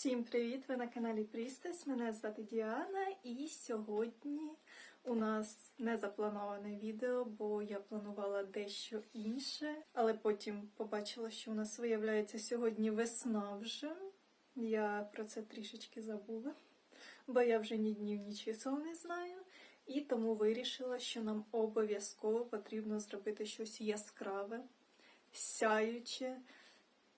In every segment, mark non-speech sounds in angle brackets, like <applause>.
Всім привіт! Ви на каналі Прістес. Мене звати Діана, і сьогодні у нас не заплановане відео, бо я планувала дещо інше, але потім побачила, що у нас виявляється сьогодні весна вже. Я про це трішечки забула, бо я вже ні днів, ні чисел не знаю. І тому вирішила, що нам обов'язково потрібно зробити щось яскраве, сяюче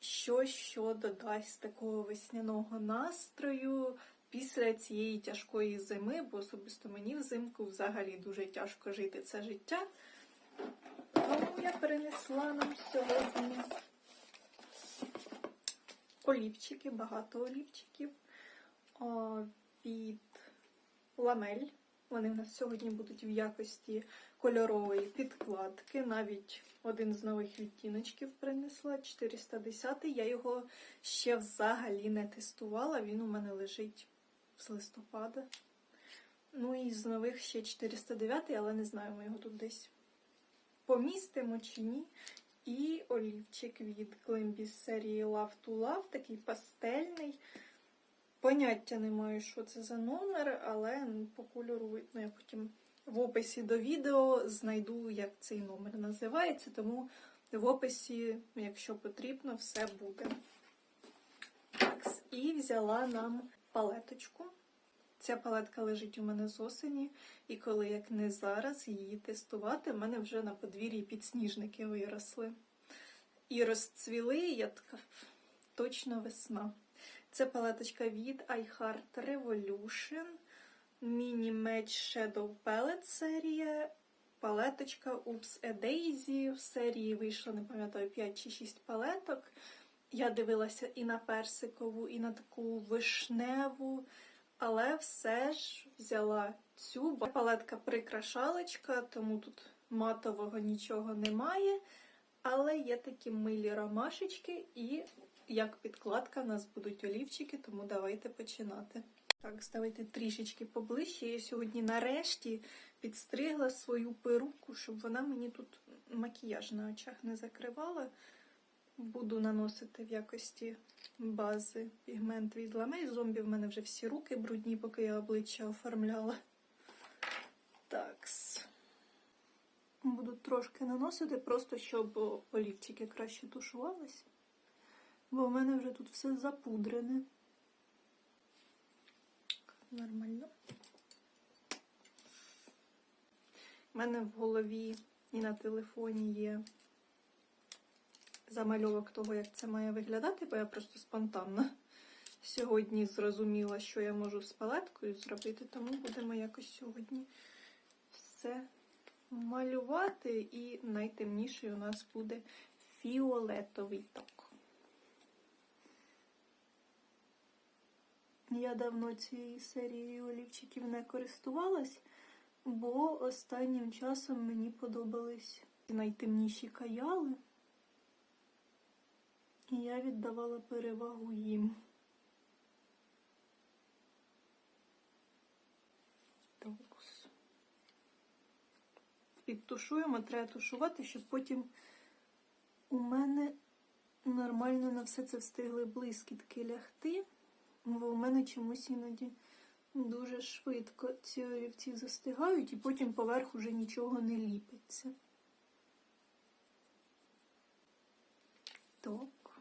щось, що додасть такого весняного настрою після цієї тяжкої зими, бо особисто мені взимку взагалі дуже тяжко жити це життя. Тому я перенесла нам сьогодні олівчики, багато олівчиків від ламель. Вони в нас сьогодні будуть в якості кольорової підкладки. Навіть один з нових відтіночків принесла 410. Я його ще взагалі не тестувала. Він у мене лежить з листопада. Ну і з нових ще 409, але не знаю, ми його тут десь помістимо чи ні. І олівчик від Glimbis серії Love to Love, такий пастельний. Поняття не маю, що це за номер, але ну, по кольору видно, я потім в описі до відео знайду, як цей номер називається, тому в описі, якщо потрібно, все буде. Так, і взяла нам палеточку. Ця палетка лежить у мене з осені, і коли як не зараз її тестувати, в мене вже на подвір'ї підсніжники виросли. І розцвіли, я така точно весна. Це палеточка від iHeart Revolution. Mini Match Shadow Palette серія. Палеточка Oops a Daisy. В серії вийшло, не пам'ятаю, 5 чи 6 палеток. Я дивилася і на персикову, і на таку вишневу. Але все ж взяла цю палетка прикрашалочка, тому тут матового нічого немає. Але є такі милі ромашечки, і як підкладка в нас будуть олівчики, тому давайте починати. Так, ставайте трішечки поближче. Я сьогодні нарешті підстригла свою перуку, щоб вона мені тут макіяж на очах не закривала. Буду наносити в якості бази пігмент від ламель. Зомбі в мене вже всі руки брудні, поки я обличчя оформляла. Такс. Буду трошки наносити, просто щоб олівчики краще тушувались. Бо в мене вже тут все запудрене. Нормально. У мене в голові і на телефоні є замальовок того, як це має виглядати, бо я просто спонтанно сьогодні зрозуміла, що я можу з палеткою зробити, тому будемо якось сьогодні все малювати. І найтемніший у нас буде фіолетовий ток. Я давно цією серією олівчиків не користувалась, бо останнім часом мені подобались найтемніші каяли, і я віддавала перевагу їм. Підтушуємо, треба тушувати, щоб потім у мене нормально на все це встигли блискітки лягти. Бо у мене чомусь іноді дуже швидко ці олівці застигають і потім поверх уже нічого не ліпиться. Так.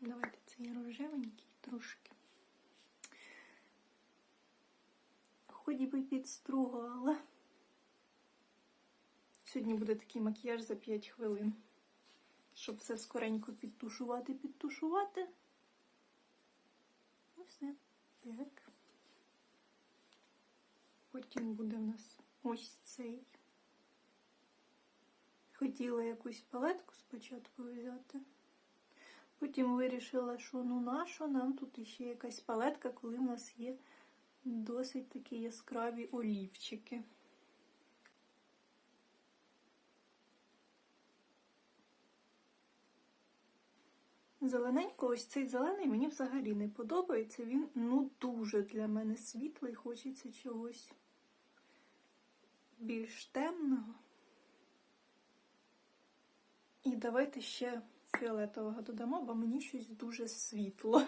Давайте цей рожевенький трошки. Ході би підстругала. Сьогодні буде такий макіяж за 5 хвилин. Щоб все скоренько підтушувати, підтушувати. Все. Так. Потім буде в нас ось цей. Хотіла якусь палетку спочатку взяти. Потім вирішила, що ну нащо нам тут іще якась палетка, коли в нас є досить такі яскраві олівчики. Зелененько, ось цей зелений мені взагалі не подобається. Він ну дуже для мене світлий, хочеться чогось більш темного. І давайте ще фіолетового додамо, бо мені щось дуже світло.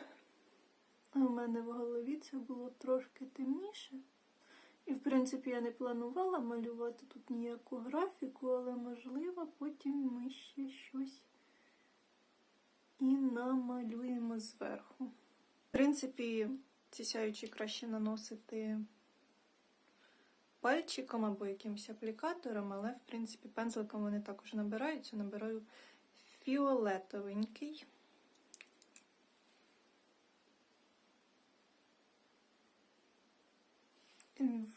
У мене в голові це було трошки темніше. І, в принципі, я не планувала малювати тут ніяку графіку, але, можливо, потім ми ще щось і намалюємо зверху. В принципі, ці сяючі краще наносити пальчиком або якимось аплікатором, але, в принципі, пензликом вони також набираються. Набираю фіолетовенький.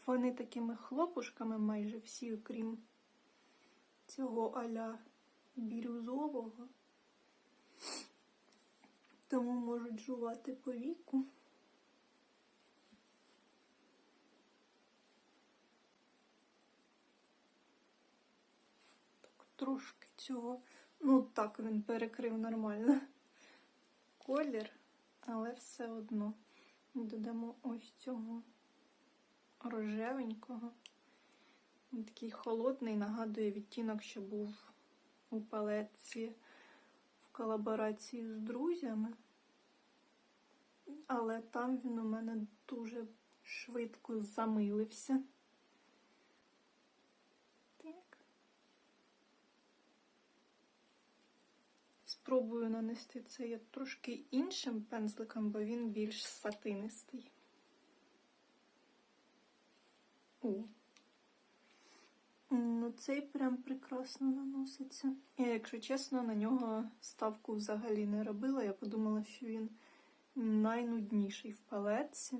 Вони такими хлопушками майже всі, окрім цього аля бірюзового, тому по віку. Так, трошки цього, ну так він перекрив нормально колір, але все одно додамо ось цього рожевенького. Він такий холодний, нагадує відтінок, що був у палетці в колаборації з друзями. Але там він у мене дуже швидко замилився. Так. Спробую нанести це я трошки іншим пензликом, бо він більш сатинистий. О. Ну, цей прям прекрасно наноситься. Я, якщо чесно, на нього ставку взагалі не робила. Я подумала, що він найнудніший в палетці.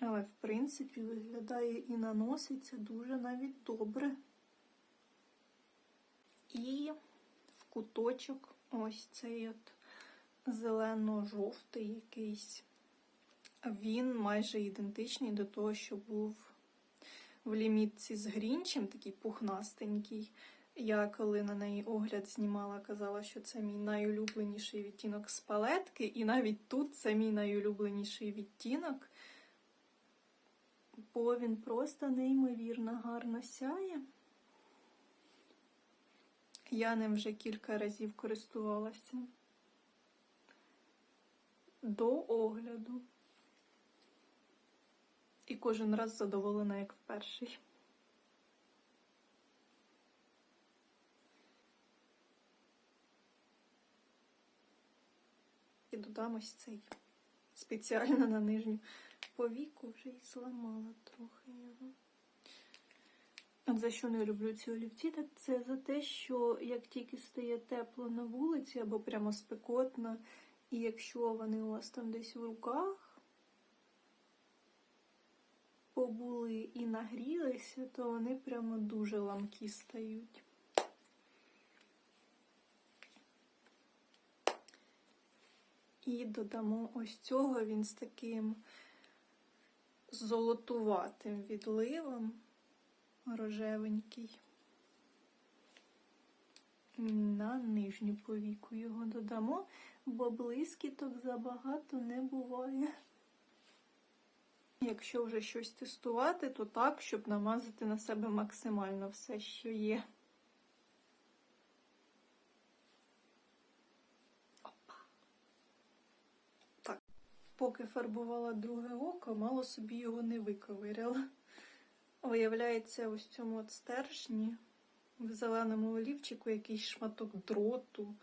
Але, в принципі, виглядає і наноситься дуже навіть добре. І в куточок ось цей от зелено-жовтий якийсь. Він майже ідентичний до того, що був в лімітці з Грінчем, такий пухнастенький. Я коли на неї огляд знімала, казала, що це мій найулюбленіший відтінок з палетки, і навіть тут це мій найулюбленіший відтінок, бо він просто неймовірно гарно сяє. Я ним вже кілька разів користувалася до огляду. І кожен раз задоволена, як в перший. І додам ось цей спеціально на нижню повіку вже й зламала трохи його. От за що не люблю ці олівці, так це за те, що як тільки стає тепло на вулиці або прямо спекотно, і якщо вони у вас там десь в руках побули і нагрілися, то вони прямо дуже ламкі стають. І додамо ось цього він з таким золотуватим відливом рожевенький. На нижню повіку його додамо, бо блискіток забагато не буває. Якщо вже щось тестувати, то так, щоб намазати на себе максимально все, що є. Поки фарбувала друге око, мало собі його не виковиряла. Виявляється, ось цьому от стержні в зеленому олівчику якийсь шматок дроту.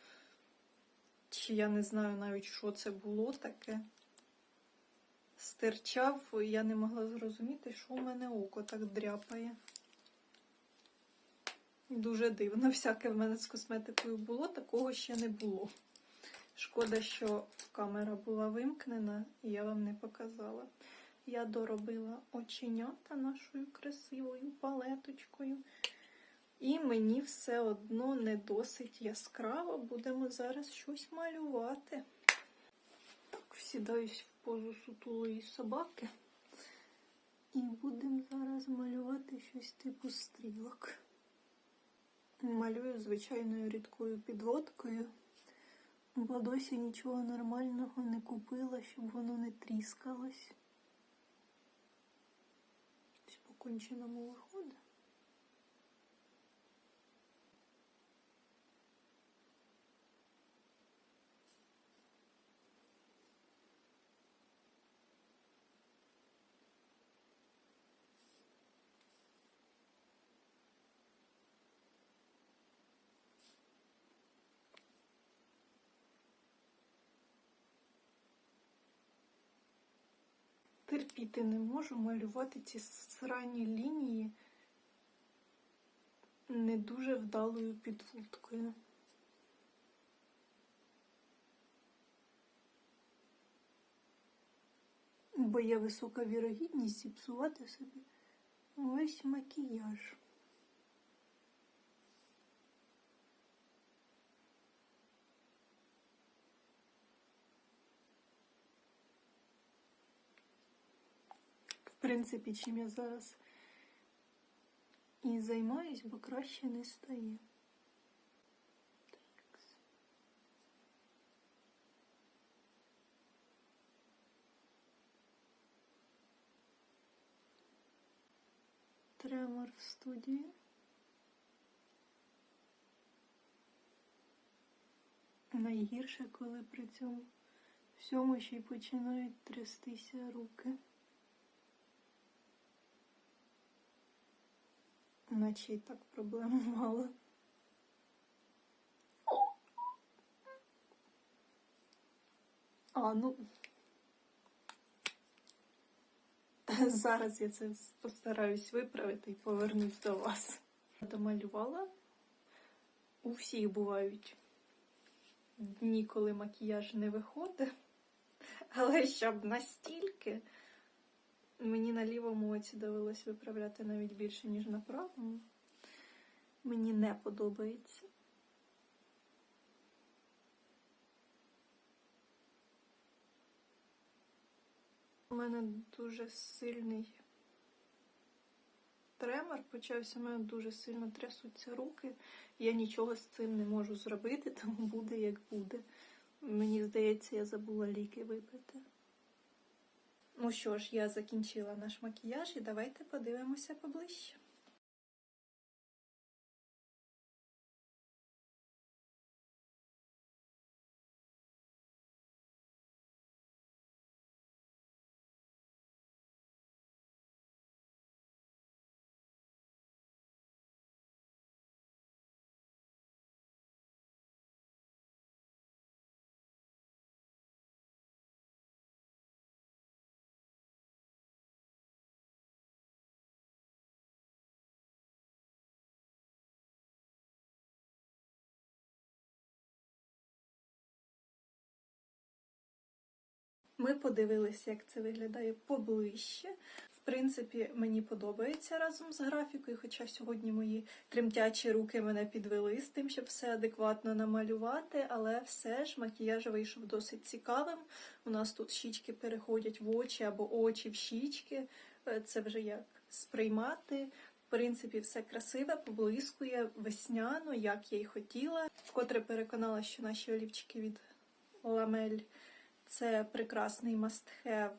Чи я не знаю навіть, що це було таке. Стирчав, я не могла зрозуміти, що у мене око так дряпає. Дуже дивно, всяке в мене з косметикою було, такого ще не було. Шкода, що камера була вимкнена, і я вам не показала. Я доробила оченята нашою красивою палеточкою. І мені все одно не досить яскраво. Будемо зараз щось малювати. Так, всідаюсь в позу сутулої собаки. І будемо зараз малювати щось типу стрілок. Малюю звичайною рідкою підводкою, досі нічого нормального не купила, щоб воно не тріскалось. Ось по конченому виходить. Терпіти не можу малювати ці срані лінії не дуже вдалою підводкою. Бо є висока вірогідність зіпсувати собі весь макіяж. В принципі, чим я зараз і займаюсь, бо краще не стає. Тремор в студії. Найгірше, коли при цьому всьому ще й починають трястися руки. Наче і так проблем <laughs> мало. А, ну. <laughs> Зараз я це постараюсь виправити і повернусь до вас. Домалювала. У всіх бувають дні, коли макіяж не виходить. Але щоб настільки. Мені на лівому оці довелось виправляти навіть більше, ніж на правому. Мені не подобається. У мене дуже сильний тремор почався, у мене дуже сильно трясуться руки. Я нічого з цим не можу зробити, <laughs> тому буде як буде. Мені здається, я забула ліки випити. Ну що ж, я закінчила наш макіяж і давайте подивимося поближче. Ми подивилися, як це виглядає поближче. В принципі, мені подобається разом з графікою, хоча сьогодні мої тремтячі руки мене підвели з тим, щоб все адекватно намалювати, але все ж макіяж вийшов досить цікавим. У нас тут щічки переходять в очі або очі в щічки. Е, Це вже як сприймати. В принципі, все красиве, поблискує весняно, як я й хотіла. Вкотре переконала, що наші олівчики від ламель. Це прекрасний мастхев,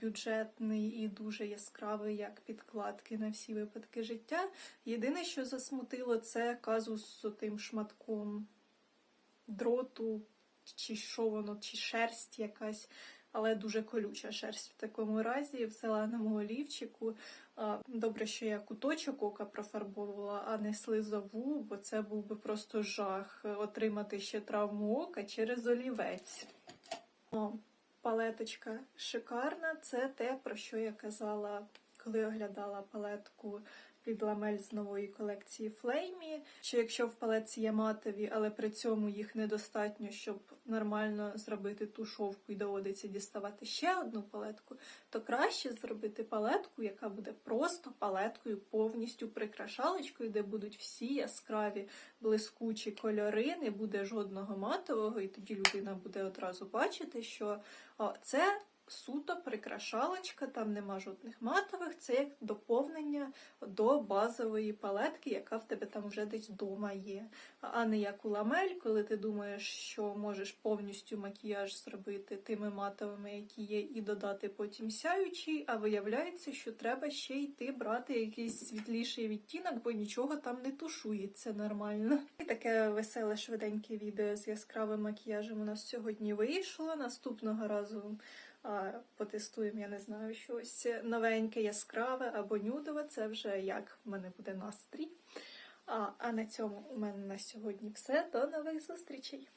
бюджетний і дуже яскравий, як підкладки на всі випадки життя. Єдине, що засмутило, це казус з тим шматком дроту, чи що воно, чи шерсть якась, але дуже колюча шерсть в такому разі, в зеленому олівчику. Добре, що я куточок ока профарбовувала, а не слизову, бо це був би просто жах отримати ще травму ока через олівець. Палеточка шикарна. Це те, про що я казала, коли оглядала палетку від ламель з нової колекції Флеймі. Що якщо в палетці є матові, але при цьому їх недостатньо, щоб нормально зробити тушовку і доводиться діставати ще одну палетку, то краще зробити палетку, яка буде просто палеткою, повністю прикрашалочкою, де будуть всі яскраві блискучі кольори, не буде жодного матового, і тоді людина буде одразу бачити, що о, це суто прикрашалочка, там нема жодних матових, це як доповнення до базової палетки, яка в тебе там вже десь вдома є. А не як у ламель, коли ти думаєш, що можеш повністю макіяж зробити тими матовими, які є, і додати потім сяючий, а виявляється, що треба ще йти брати якийсь світліший відтінок, бо нічого там не тушується нормально. І таке веселе швиденьке відео з яскравим макіяжем у нас сьогодні вийшло. Наступного разу потестуємо, я не знаю, щось новеньке, яскраве або нюдове. Це вже як в мене буде настрій. А, на цьому у мене на сьогодні все. До нових зустрічей!